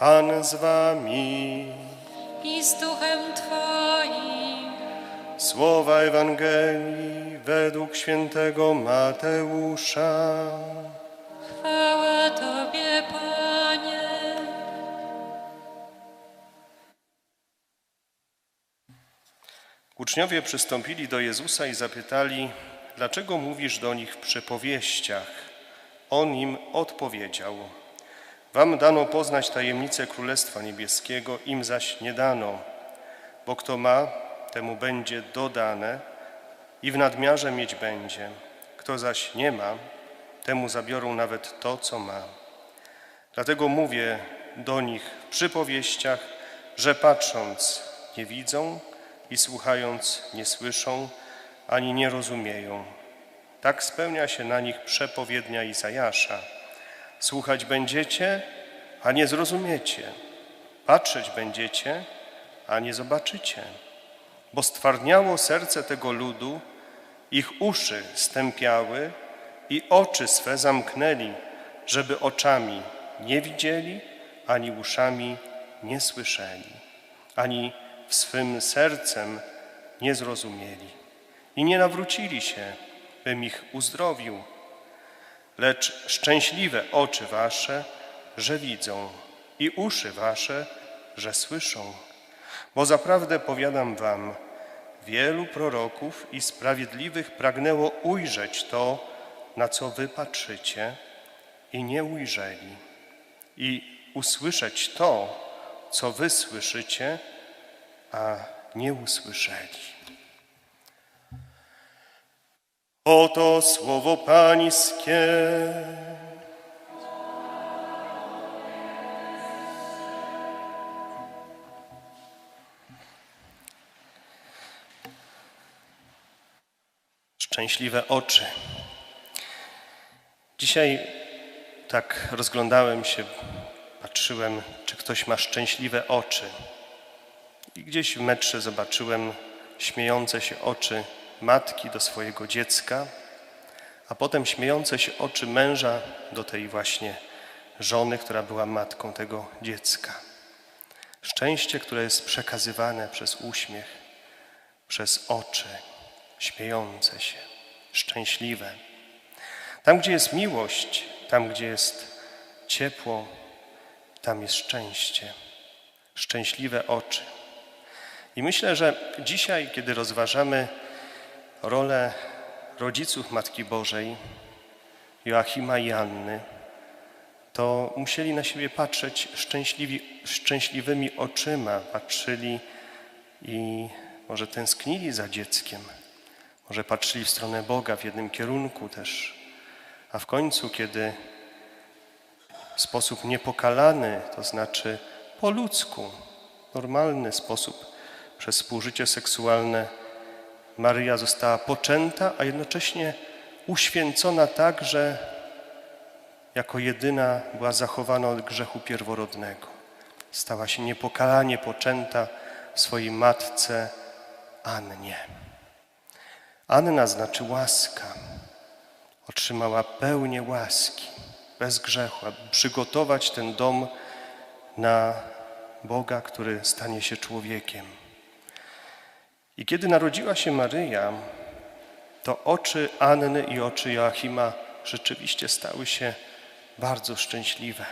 Pan z wami. i z duchem Twoim. Słowa Ewangelii według świętego Mateusza. Chwała Tobie, Panie. Uczniowie przystąpili do Jezusa i zapytali, dlaczego mówisz do nich w przypowieściach? On im odpowiedział, wam dano poznać tajemnicę Królestwa Niebieskiego, im zaś nie dano, bo kto ma, temu będzie dodane i w nadmiarze mieć będzie. Kto zaś nie ma, temu zabiorą nawet to, co ma. Dlatego mówię do nich w przypowieściach, że patrząc nie widzą i słuchając nie słyszą, ani nie rozumieją. Tak spełnia się na nich przepowiednia Izajasza. Słuchać będziecie, a nie zrozumiecie. Patrzeć będziecie, a nie zobaczycie. Bo stwardniało serce tego ludu, ich uszy stępiały i oczy swe zamknęli, żeby oczami nie widzieli, ani uszami nie słyszeli, ani w swym sercem nie zrozumieli i nie nawrócili się, bym ich uzdrowił. Lecz szczęśliwe oczy wasze, że widzą i uszy wasze, że słyszą. Bo zaprawdę powiadam wam, wielu proroków i sprawiedliwych pragnęło ujrzeć to, na co wy patrzycie i nie ujrzeli, i usłyszeć to, co wy słyszycie, a nie usłyszeli. Oto słowo Pańskie. Szczęśliwe oczy. Dzisiaj tak rozglądałem się, patrzyłem, czy ktoś ma szczęśliwe oczy. I gdzieś w metrze zobaczyłem śmiejące się oczy matki do swojego dziecka, a potem śmiejące się oczy męża do tej właśnie żony, która była matką tego dziecka. Szczęście, które jest przekazywane przez uśmiech, przez oczy, śmiejące się, szczęśliwe. Tam, gdzie jest miłość, tam, gdzie jest ciepło, tam jest szczęście, szczęśliwe oczy. I myślę, że dzisiaj, kiedy rozważamy rolę rodziców Matki Bożej, Joachima i Anny, to musieli na siebie patrzeć szczęśliwymi oczyma, patrzyli i może tęsknili za dzieckiem, może patrzyli w stronę Boga w jednym kierunku też, a w końcu, kiedy w sposób niepokalany, to znaczy po ludzku, normalny sposób, przez współżycie seksualne Maryja została poczęta, a jednocześnie uświęcona tak, że jako jedyna była zachowana od grzechu pierworodnego. Stała się niepokalanie poczęta swojej matce Annie. Anna znaczy łaska. Otrzymała pełnię łaski, bez grzechu, aby przygotować ten dom na Boga, który stanie się człowiekiem. I kiedy narodziła się Maryja, to oczy Anny i oczy Joachima rzeczywiście stały się bardzo szczęśliwe.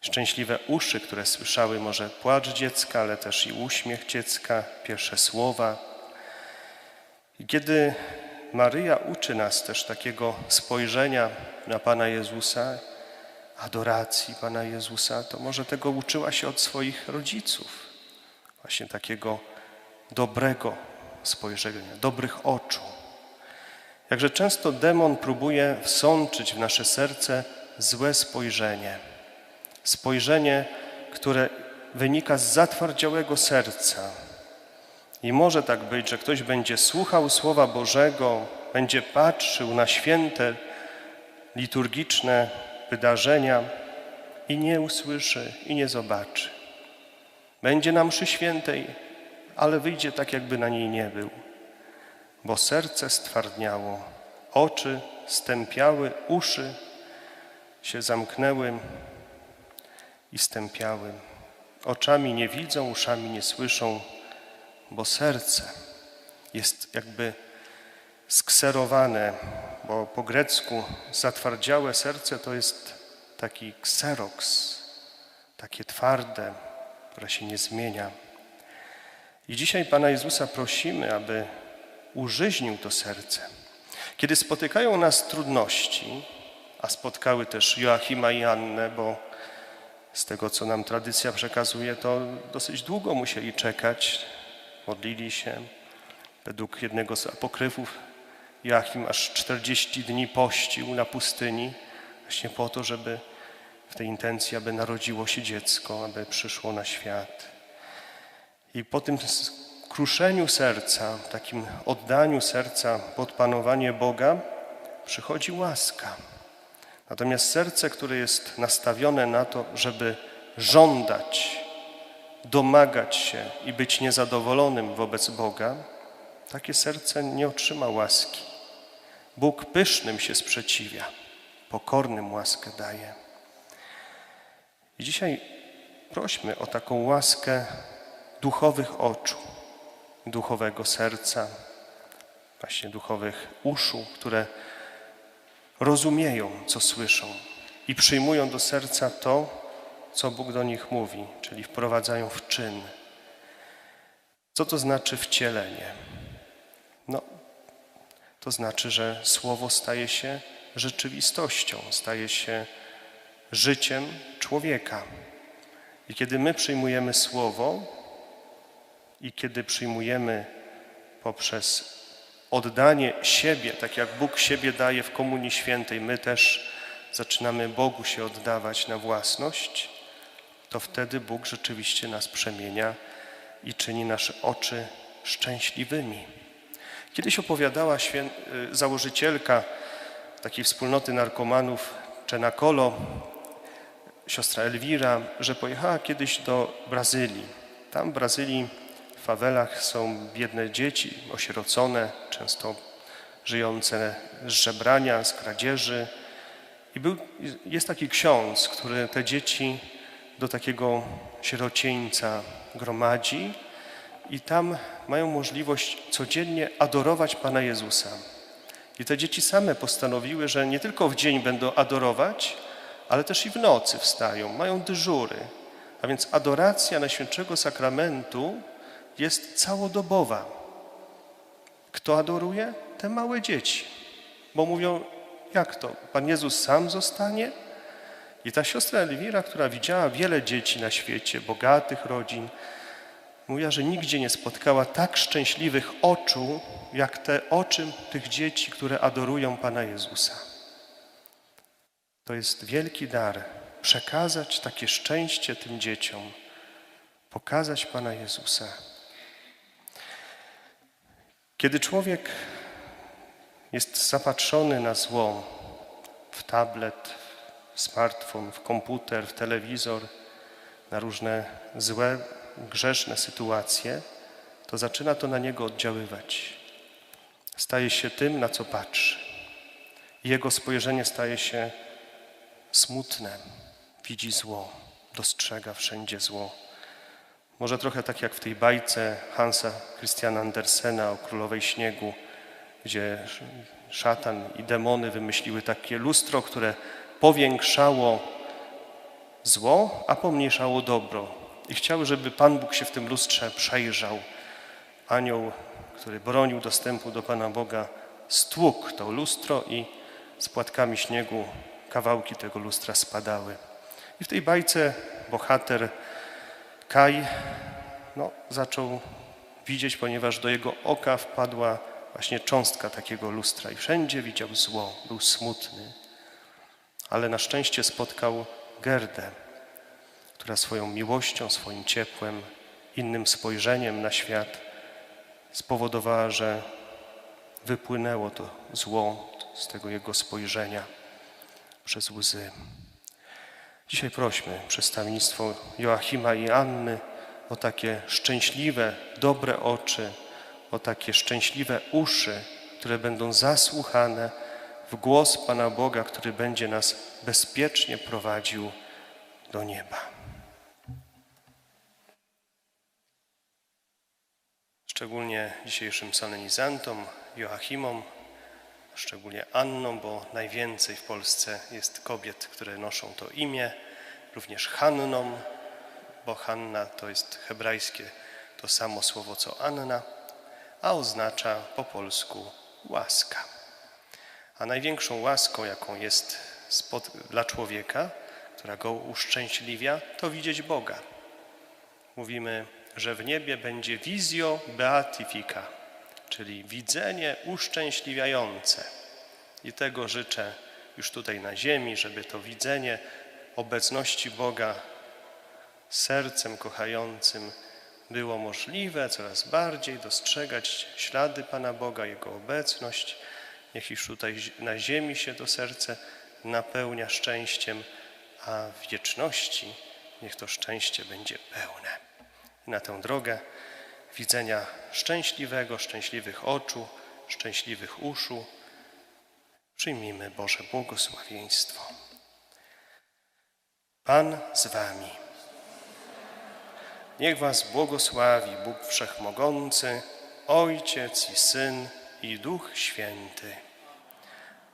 Szczęśliwe uszy, które słyszały może płacz dziecka, ale też i uśmiech dziecka, pierwsze słowa. I kiedy Maryja uczy nas też takiego spojrzenia na Pana Jezusa, adoracji Pana Jezusa, to może tego uczyła się od swoich rodziców. Właśnie takiego dobrego spojrzenia, dobrych oczu. Jakże często demon próbuje wsączyć w nasze serce złe spojrzenie. Spojrzenie, które wynika z zatwardziałego serca. I może tak być, że ktoś będzie słuchał Słowa Bożego, będzie patrzył na święte, liturgiczne wydarzenia i nie usłyszy i nie zobaczy. Będzie na mszy świętej, ale wyjdzie tak, jakby na niej nie był, bo serce stwardniało, oczy stępiały, uszy się zamknęły i stępiałym. Oczami nie widzą, uszami nie słyszą, bo serce jest jakby skserowane, bo po grecku zatwardziałe serce to jest taki kseroks, takie twarde, które się nie zmienia. I dzisiaj Pana Jezusa prosimy, aby użyźnił to serce. Kiedy spotykają nas trudności, a spotkały też Joachima i Annę, bo z tego, co nam tradycja przekazuje, to dosyć długo musieli czekać, modlili się. Według jednego z apokryfów Joachim aż 40 dni pościł na pustyni, właśnie po to, żeby w tej intencji, aby narodziło się dziecko, aby przyszło na świat. I po tym kruszeniu serca, takim oddaniu serca pod panowanie Boga, przychodzi łaska. Natomiast serce, które jest nastawione na to, żeby żądać, domagać się i być niezadowolonym wobec Boga, takie serce nie otrzyma łaski. Bóg pysznym się sprzeciwia, pokornym łaskę daje. I dzisiaj prośmy o taką łaskę duchowych oczu, duchowego serca, właśnie duchowych uszu, które rozumieją, co słyszą i przyjmują do serca to, co Bóg do nich mówi, czyli wprowadzają w czyn. Co to znaczy wcielenie? No, to znaczy, że słowo staje się rzeczywistością, staje się życiem człowieka. I kiedy my przyjmujemy słowo i kiedy przyjmujemy poprzez oddanie siebie, tak jak Bóg siebie daje w Komunii Świętej, my też zaczynamy Bogu się oddawać na własność, to wtedy Bóg rzeczywiście nas przemienia i czyni nasze oczy szczęśliwymi. Kiedyś opowiadała świę... założycielka takiej wspólnoty narkomanów Czenakolo, siostra Elwira, że pojechała kiedyś do Brazylii. Tam w Brazylii fawelach są biedne dzieci, osierocone, często żyjące z żebrania, z kradzieży. I był, jest taki ksiądz, który te dzieci do takiego sierocieńca gromadzi i tam mają możliwość codziennie adorować Pana Jezusa. I te dzieci same postanowiły, że nie tylko w dzień będą adorować, ale też i w nocy wstają, mają dyżury. A więc adoracja Najświętszego Sakramentu jest całodobowa. Kto adoruje? Te małe dzieci. Bo mówią, jak to? Pan Jezus sam zostanie? I ta siostra Elwira, która widziała wiele dzieci na świecie, bogatych rodzin, mówiła, że nigdzie nie spotkała tak szczęśliwych oczu, jak te oczy tych dzieci, które adorują Pana Jezusa. To jest wielki dar przekazać takie szczęście tym dzieciom, pokazać Pana Jezusa. Kiedy człowiek jest zapatrzony na zło, w tablet, w smartfon, w komputer, w telewizor, na różne złe, grzeszne sytuacje, to zaczyna to na niego oddziaływać. Staje się tym, na co patrzy. Jego spojrzenie staje się smutne, widzi zło, dostrzega wszędzie zło. Może trochę tak jak w tej bajce Hansa Christiana Andersena o Królowej Śniegu, gdzie szatan i demony wymyśliły takie lustro, które powiększało zło, a pomniejszało dobro. I chciały, żeby Pan Bóg się w tym lustrze przejrzał. Anioł, który bronił dostępu do Pana Boga, stłukł to lustro i z płatkami śniegu kawałki tego lustra spadały. I w tej bajce bohater Kaj no, zaczął widzieć, ponieważ do jego oka wpadła właśnie cząstka takiego lustra i wszędzie widział zło, był smutny. Ale na szczęście spotkał Gerdę, która swoją miłością, swoim ciepłem, innym spojrzeniem na świat spowodowała, że wypłynęło to zło z tego jego spojrzenia przez łzy. Dzisiaj prośmy przez Joachima i Anny o takie szczęśliwe, dobre oczy, o takie szczęśliwe uszy, które będą zasłuchane w głos Pana Boga, który będzie nas bezpiecznie prowadził do nieba. Szczególnie dzisiejszym solenizantom, Joachimom, szczególnie Anną, bo najwięcej w Polsce jest kobiet, które noszą to imię, również Hanną, bo Hanna to jest hebrajskie to samo słowo co Anna, a oznacza po polsku łaska. A największą łaską, jaką jest spod, dla człowieka, która go uszczęśliwia, to widzieć Boga. Mówimy, że w niebie będzie wizjo beatifica, czyli widzenie uszczęśliwiające. I tego życzę już tutaj na ziemi, żeby to widzenie obecności Boga sercem kochającym było możliwe, coraz bardziej dostrzegać ślady Pana Boga, Jego obecność. Niech już tutaj na ziemi się to serce napełnia szczęściem, a w wieczności niech to szczęście będzie pełne. I na tę drogę widzenia szczęśliwego, szczęśliwych oczu, szczęśliwych uszu przyjmijmy Boże błogosławieństwo. Pan z wami. Niech was błogosławi Bóg Wszechmogący, Ojciec i Syn i Duch Święty.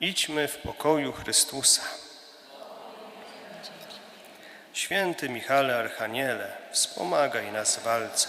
Idźmy w pokoju Chrystusa. Święty Michale Archaniele, wspomagaj nas w walce,